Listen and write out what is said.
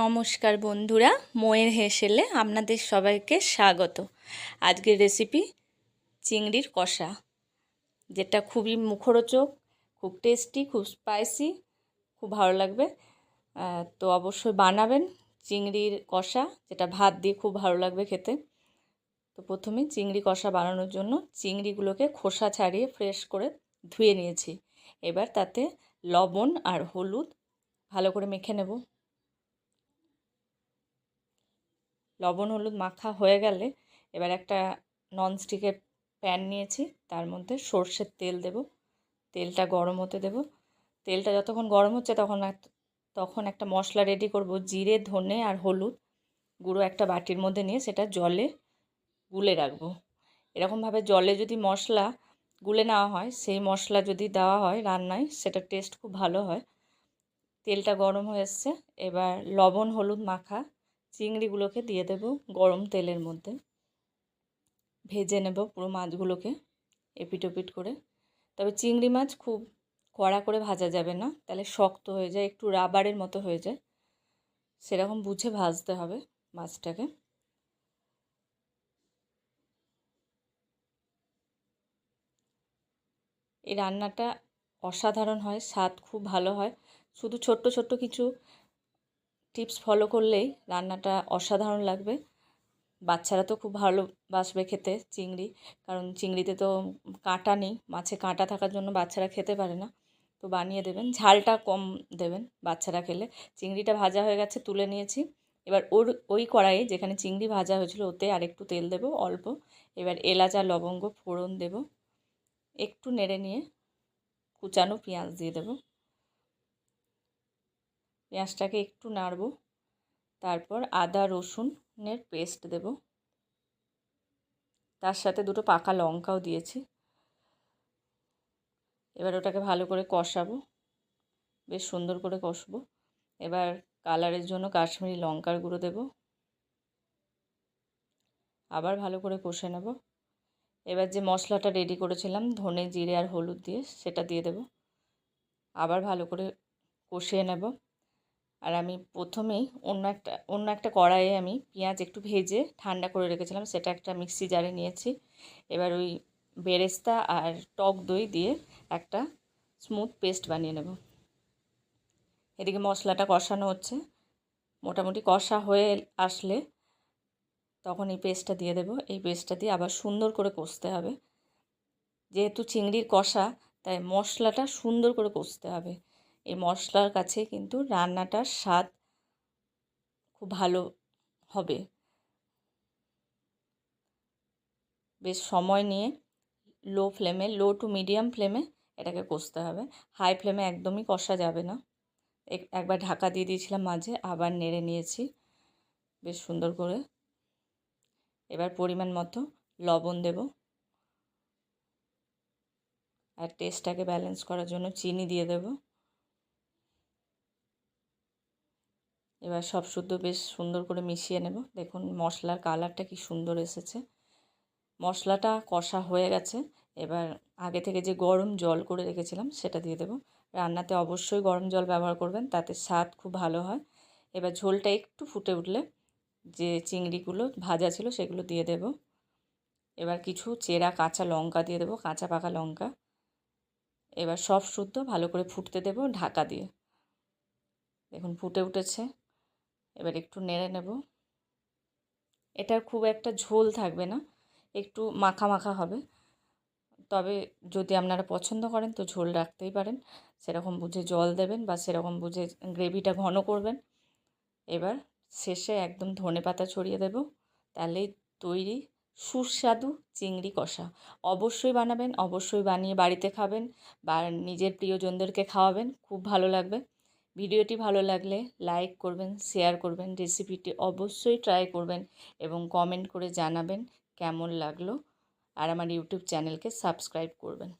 নমস্কার বন্ধুরা, মোয়ের হেসেলে আপনাদের সবাইকে স্বাগত। আজকের রেসিপি চিংড়ির কষা, যেটা খুবই মুখরোচক, খুব টেস্টি খুব স্পাইসি খুব ভালো লাগবে। তো অবশ্যই বানাবেন চিংড়ির কষা, যেটা ভাত দিয়ে খুব ভালো লাগবে খেতে। তো প্রথমে চিংড়ি কষা বানানোর জন্য চিংড়িগুলোকে খোসা ছাড়িয়ে ফ্রেশ করে ধুয়ে নিয়েছি। এবার তাতে লবণ আর হলুদ ভালো করে মেখে নেব। লবণ, হলুদ মাখা হয়ে গেলে এবার একটা ননস্টিকের প্যান নিয়েছি। তার মধ্যে সর্ষের তেল দেব। তেলটা গরম হতে দেব। তেলটা যতক্ষণ গরম হচ্ছে তখন তখন একটা মশলা রেডি করব। জিরে, ধনে আর হলুদ গুঁড়ো একটা বাটির মধ্যে নিয়ে সেটা জলে গুলে রাখব। এরকমভাবে জলে যদি মশলা গুলে নেওয়া হয়, সেই মশলা যদি দেওয়া হয় রান্নায়, সেটা টেস্ট খুব ভালো হয়। তেলটা গরম হয়ে এবার লবণ, হলুদ মাখা চিংড়িগুলোকে দিয়ে দেব গরম তেলের মধ্যে। ভেজে নেব পুরো মাছগুলোকে এপিট ওপিট করে। তবে চিংড়ি মাছ খুব কড়া করে ভাজা যাবে না, তাহলে শক্ত হয়ে যায়, একটু রাবারের মতো হয়ে যায়। সেরকম বুঝে ভাজতে হবে মাছটাকে। এই রান্নাটা অসাধারণ হয়, স্বাদ খুব ভালো হয়। শুধু ছোট্ট ছোট্ট কিছু টিপস ফলো করলেই রান্নাটা অসাধারণ লাগবে। বাচ্চারা তো খুব ভালোবাসবে খেতে চিংড়ি, কারণ চিংড়িতে তো কাঁটা নেই, মাছে কাঁটা থাকার জন্য বাচ্চারা খেতে পারে না। তো বানিয়ে দেবেন, ঝালটা কম দেবেন বাচ্চারা খেলে। চিংড়িটা ভাজা হয়ে গেছে, তুলে নিয়েছি। এবার ওর, ওই কড়াইয়ে যেখানে চিংড়ি ভাজা হয়েছিল, ওতে আরেকটু তেল দেবো, অল্প। এবার এলাচ আর লবঙ্গ ফোড়ন দেব। একটু নেড়ে নিয়ে কুচানো পেঁয়াজ দিয়ে দেবো। পেঁয়াজটাকে একটু নাড়ব। তারপর আদা রসুনের পেস্ট দেব। তার সাথে দুটো পাকা লঙ্কাও দিয়েছি। এবার ওটাকে ভালো করে কষাবো। বেশ সুন্দর করে কষবো। এবার কালারের জন্য কাশ্মীরি লঙ্কার গুঁড়ো দেব। আবার ভালো করে কষে নেব। এবার যে মশলাটা রেডি করেছিলাম, ধনে, জিরে আর হলুদ দিয়ে, সেটা দিয়ে দেব। আবার ভালো করে কষিয়ে নেব। আর আমি প্রথমেই অন্য একটা অন্য একটা কড়াইয়ে আমি পেঁয়াজ একটু ভেজে ঠান্ডা করে রেখেছিলাম, সেটা একটা মিক্সি জারে নিয়েছি। এবার ওই বেরেস্তা আর টক দই দিয়ে একটা স্মুথ পেস্ট বানিয়ে নেব। এদিকে মশলাটা কষানো হচ্ছে। মোটামুটি কষা হয়ে আসলে তখন এই পেস্টটা দিয়ে দেব। এই পেস্টটা দিয়ে আবার সুন্দর করে কষতে হবে। যেহেতু চিংড়ির কষা, তাই মশলাটা সুন্দর করে কষতে হবে। এই মশলার কাছে কিন্তু রান্নাটার স্বাদ খুব ভালো হবে। বেশ সময় নিয়ে লো ফ্লেমে লো টু মিডিয়াম ফ্লেমে এটাকে কষতে হবে। হাই ফ্লেমে একদমই কষা যাবে না। একবার ঢাকা দিয়ে দিয়েছিলাম মাঝে, আবার নেড়ে নিয়েছি। বেশ সুন্দর করে। এবার পরিমাণ মতো লবণ দেব। আর টেস্টটাকে ব্যালেন্স করার জন্য চিনি দিয়ে দেবো। এবার সব শুদ্ধ বেশ সুন্দর করে মিশিয়ে নেব। দেখুন, মশলার কালারটা কি সুন্দর এসেছে। মশলাটা কষা হয়ে গেছে। এবার আগে থেকে যে গরম জল করে রেখেছিলাম, সেটা দিয়ে দেবো। রান্নাতে অবশ্যই গরম জল ব্যবহার করবেন, তাতে স্বাদ খুব ভালো হয়। এবার ঝোলটা একটু ফুটে উঠলে যে চিংড়িগুলো ভাজা ছিল, সেগুলো দিয়ে দেব। এবার কিছু চেরা কাঁচা লঙ্কা দিয়ে দেবো, কাঁচা পাকা লঙ্কা। এবার সব শুদ্ধ ভালো করে ফুটতে দেব ঢাকা দিয়ে। দেখুন, ফুটে উঠেছে। এবার একটু নেড়ে নেব। এটার খুব একটা ঝোল থাকবে না, একটু মাখা মাখা হবে। তবে যদি আপনারা পছন্দ করেন তো ঝোল রাখতেই পারেন। সেরকম বুঝে জল দেবেন বা সেরকম বুঝে গ্রেভিটা ঘন করবেন। এবার শেষে একদম ধনে পাতা ছড়িয়ে দেব। তাহলেই তৈরি সুস্বাদু চিংড়ি কষা। অবশ্যই বানাবেন, অবশ্যই বানিয়ে বাড়িতে খাবেন বা নিজের প্রিয়জনদেরকে খাওয়াবেন, খুব ভালো লাগবে। ভিডিওটি ভালো লাগলে লাইক করবেন, শেয়ার করবেন, রেসিপিটি অবশ্যই ট্রাই করবেন এবং কমেন্ট করে জানাবেন কেমন লাগল। আর আমার ইউটিউব চ্যানেলকে সাবস্ক্রাইব করবেন।